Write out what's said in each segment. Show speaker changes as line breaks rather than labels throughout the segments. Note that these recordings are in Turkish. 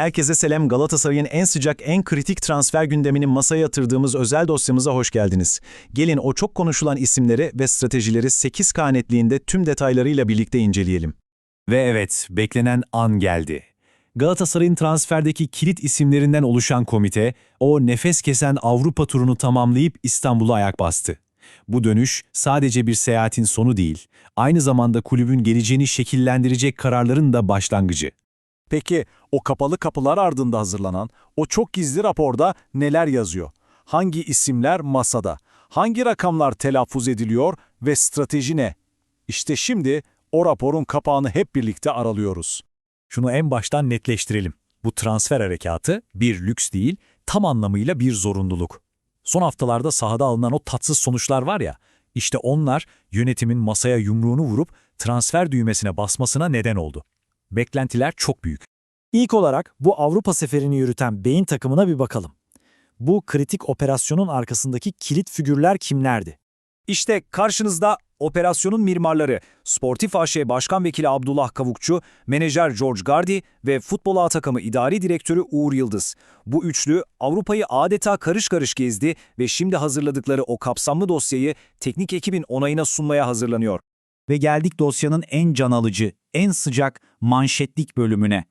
Herkese selam Galatasaray'ın en sıcak, en kritik transfer gündemini masaya yatırdığımız özel dosyamıza hoş geldiniz. Gelin o çok konuşulan isimleri ve stratejileri 8 K netliğinde tüm detaylarıyla birlikte inceleyelim. Ve evet, beklenen an geldi. Galatasaray'ın transferdeki kilit isimlerinden oluşan komite, o nefes kesen Avrupa turunu tamamlayıp İstanbul'a ayak bastı. Bu dönüş sadece bir seyahatin sonu değil, aynı zamanda kulübün geleceğini şekillendirecek kararların da başlangıcı.
Peki o kapalı kapılar ardında hazırlanan o çok gizli raporda neler yazıyor? Hangi isimler masada? Hangi rakamlar telaffuz ediliyor ve strateji ne? İşte şimdi o raporun kapağını hep birlikte aralıyoruz.
Şunu en baştan netleştirelim. Bu transfer harekatı bir lüks değil, tam anlamıyla bir zorunluluk. Son haftalarda sahada alınan o tatsız sonuçlar var ya, işte onlar yönetimin masaya yumruğunu vurup transfer düğmesine basmasına neden oldu. Beklentiler çok büyük.
İlk olarak bu Avrupa seferini yürüten beyin takımına bir bakalım. Bu kritik operasyonun arkasındaki kilit figürler kimlerdi?
İşte karşınızda operasyonun mimarları, Sportif AŞ Başkan Vekili Abdullah Kavukçu, menajer George Gardi ve futbol A takımı idari direktörü Uğur Yıldız. Bu üçlü Avrupa'yı adeta karış karış gezdi ve şimdi hazırladıkları o kapsamlı dosyayı teknik ekibin onayına sunmaya hazırlanıyor.
Ve geldik dosyanın en can alıcı, en sıcak manşetlik bölümüne.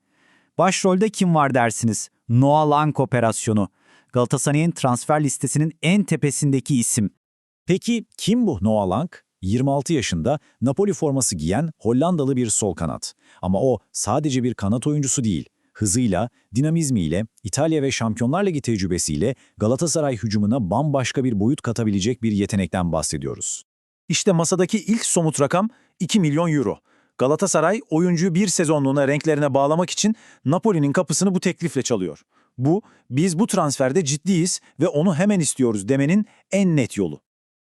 Başrolde kim var dersiniz? Noah Lang operasyonu. Galatasaray'ın transfer listesinin en tepesindeki isim.
Peki kim bu Noah Lang? 26 yaşında Napoli forması giyen Hollandalı bir sol kanat. Ama o sadece bir kanat oyuncusu değil. Hızıyla, dinamizmiyle, İtalya ve Şampiyonlar Ligi tecrübesiyle Galatasaray hücumuna bambaşka bir boyut katabilecek bir yetenekten bahsediyoruz.
İşte masadaki ilk somut rakam 2 milyon euro. Galatasaray oyuncuyu bir sezonluğuna renklerine bağlamak için Napoli'nin kapısını bu teklifle çalıyor. Bu, biz bu transferde ciddiyiz ve onu hemen istiyoruz demenin en net yolu.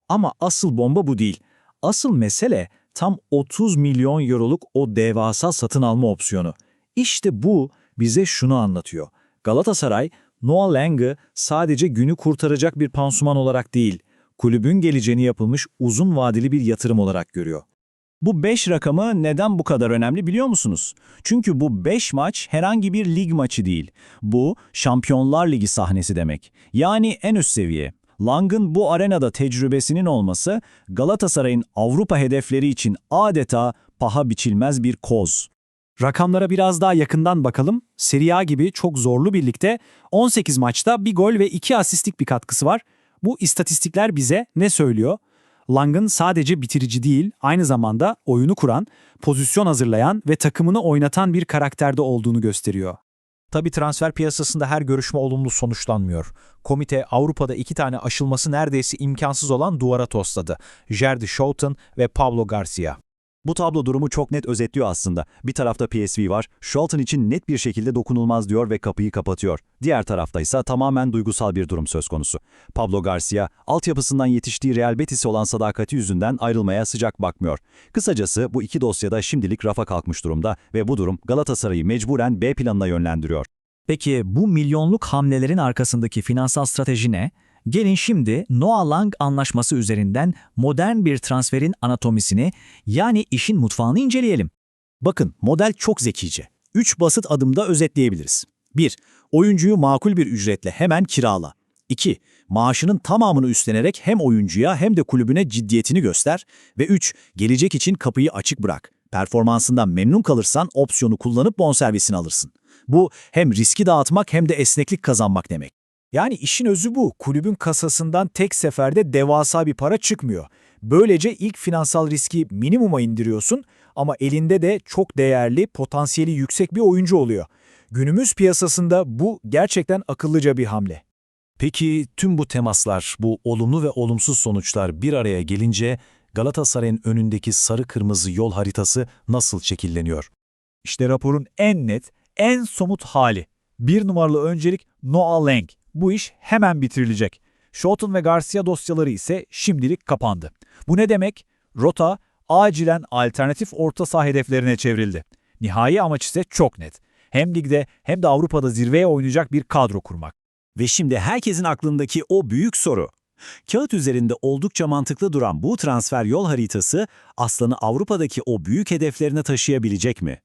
Ama asıl bomba bu değil. Asıl mesele tam 30 milyon euroluk o devasa satın alma opsiyonu. İşte bu bize şunu anlatıyor. Galatasaray, Noah Lang'ı sadece günü kurtaracak bir pansuman olarak değil, kulübün geleceğini yapılmış uzun vadeli bir yatırım olarak görüyor.
Bu 5 rakamı neden bu kadar önemli biliyor musunuz? Çünkü bu 5 maç herhangi bir lig maçı değil. Bu Şampiyonlar Ligi sahnesi demek. Yani en üst seviye. Lang'ın bu arenada tecrübesinin olması Galatasaray'ın Avrupa hedefleri için adeta paha biçilmez bir koz.
Rakamlara biraz daha yakından bakalım. Serie A gibi çok zorlu birlikte 18 maçta bir gol ve 2 asistlik bir katkısı var. Bu istatistikler bize ne söylüyor? Lang'ın sadece bitirici değil, aynı zamanda oyunu kuran, pozisyon hazırlayan ve takımını oynatan bir karakterde olduğunu gösteriyor.
Tabi transfer piyasasında her görüşme olumlu sonuçlanmıyor. Komite Avrupa'da iki tane aşılması neredeyse imkansız olan duvara tosladı. Jerdy Schouten ve Pablo Garcia.
Bu tablo durumu çok net özetliyor aslında. Bir tarafta PSV var, Schalton için net bir şekilde dokunulmaz diyor ve kapıyı kapatıyor. Diğer tarafta ise tamamen duygusal bir durum söz konusu. Pablo Garcia, altyapısından yetiştiği Real Betis'e olan sadakati yüzünden ayrılmaya sıcak bakmıyor. Kısacası bu iki dosyada şimdilik rafa kalkmış durumda ve bu durum Galatasaray'ı mecburen B planına yönlendiriyor.
Peki bu milyonluk hamlelerin arkasındaki finansal strateji ne? Gelin şimdi Noah Lang anlaşması üzerinden modern bir transferin anatomisini yani işin mutfağını inceleyelim. Bakın model çok zekice. 3 basit adımda özetleyebiliriz. 1. Oyuncuyu makul bir ücretle hemen kirala. 2. Maaşının tamamını üstlenerek hem oyuncuya hem de kulübüne ciddiyetini göster. Ve 3. Gelecek için kapıyı açık bırak. Performansından memnun kalırsan opsiyonu kullanıp bonservisini alırsın. Bu hem riski dağıtmak hem de esneklik kazanmak demek.
Yani işin özü bu. Kulübün kasasından tek seferde devasa bir para çıkmıyor. Böylece ilk finansal riski minimuma indiriyorsun ama elinde de çok değerli, potansiyeli yüksek bir oyuncu oluyor. Günümüz piyasasında bu gerçekten akıllıca bir hamle.
Peki tüm bu temaslar, bu olumlu ve olumsuz sonuçlar bir araya gelince Galatasaray'ın önündeki sarı-kırmızı yol haritası nasıl şekilleniyor?
İşte raporun en net, en somut hali. Bir numaralı öncelik Noah Lang. Bu iş hemen bitirilecek. Schouten ve Garcia dosyaları ise şimdilik kapandı. Bu ne demek? Rota acilen alternatif orta saha hedeflerine çevrildi. Nihai amaç ise çok net. Hem ligde hem de Avrupa'da zirveye oynayacak bir kadro kurmak.
Ve şimdi herkesin aklındaki o büyük soru. Kağıt üzerinde oldukça mantıklı duran bu transfer yol haritası Aslan'ı Avrupa'daki o büyük hedeflerine taşıyabilecek mi?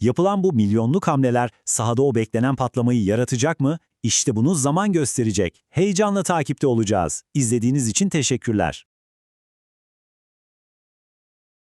Yapılan bu milyonluk hamleler sahada o beklenen patlamayı yaratacak mı? İşte bunu zaman gösterecek. Heyecanla takipte olacağız. İzlediğiniz için teşekkürler.